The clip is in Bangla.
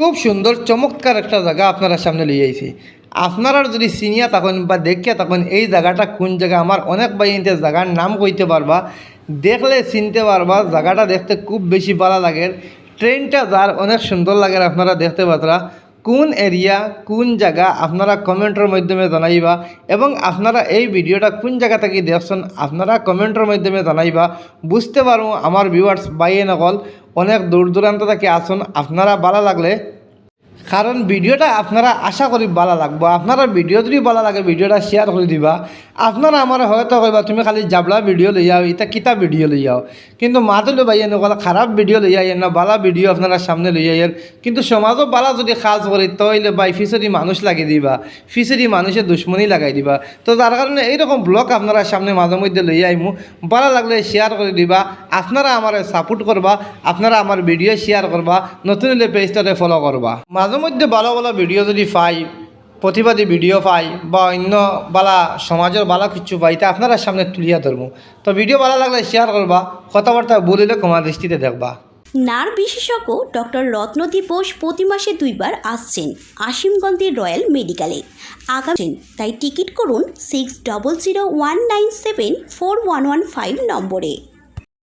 খুব সুন্দর, চমৎকার একটা জায়গা আপনারা সামনে লিয়ে আইছি আপনারা যদি চিনিয়া তখন বা দেখিয়া তখন এই জায়গাটা কোন জায়গা, আমার অনেক বাইনতে জায়গার নাম কইতে পারবা, দেখলে চিনতে পারবা, জায়গাটা দেখতে খুব বেশি ভালো লাগে। ট্রেনটা যার অনেক সুন্দর লাগে আপনারা দেখতে পাতরা। কোন এরিয়া, কোন জায়গা, আপনারা কমেন্টের মাধ্যমে জানাইবা এবং আপনারা এই ভিডিওটা কোন জায়গা থেকে দেখছেন, আপনারা কমেন্টের মাধ্যমে জানাইবা। বুঝতে পারব আমার ভিউয়ার্স বাইয়ে নকল। অনেক দূর দূরান্ত থেকে আসুন, আপনারা ভালো লাগলে, কারণ ভিডিওটা আপনারা আশা করি ভালো লাগবো। আপনারা ভিডিও যদি ভালো লাগে, ভিডিওটা শেয়ার করে দিবা। আপনারা আমার হয়তো কইবা, তুমি খালি জাবলা ভিডিও লই যাও এটা কিতা ভিডিও লই যাও কিন্তু মাতুলে ভাই, এনেকুৱা খারাপ ভিডিও লই আইয়েন না বালা ভিডিও আপনারা সামনে লই আইয়ের কিন্তু সমাজও বালা যদি কাজ করি তইলে বাই ফিসরি মানুষ লাগিয়ে দিবা ফিসরি মানুষের দুশ্মনী লাগাই দিবা। তো যার কারণে এইরকম ব্লগ আপনারা সামনে মাঝে মধ্যে লই আইমু। ভালো লাগলে শেয়ার করে দিবা, আপনারা আমার সাপোর্ট করবা আপনারা আমার ভিডিও শেয়ার করবা নতুন হলে পেজটাতে ফলো করবা মাঝে মধ্যে ভালো ভালো ভিডিও যদি পাই প্রতিবাদী ভিডিও পাই বা অন্য বালা সমাজের বালা কিছু পাই, তা আপনারা সামনে তুলিয়া ধরবো। তো ভিডিও ভালো লাগলে শেয়ার করবা, কথাবার্তা বলিলে কমা দৃষ্টিতে দেখবা। নার বিশেষজ্ঞ ডক্টর রত্নদীপ বোস প্রতি মাসে দুইবার আসছেন আসিমগঞ্জের রয়্যাল মেডিকেলে। আগামী তাই টিকিট করুন six double zero one nine seven four one one five নম্বরে।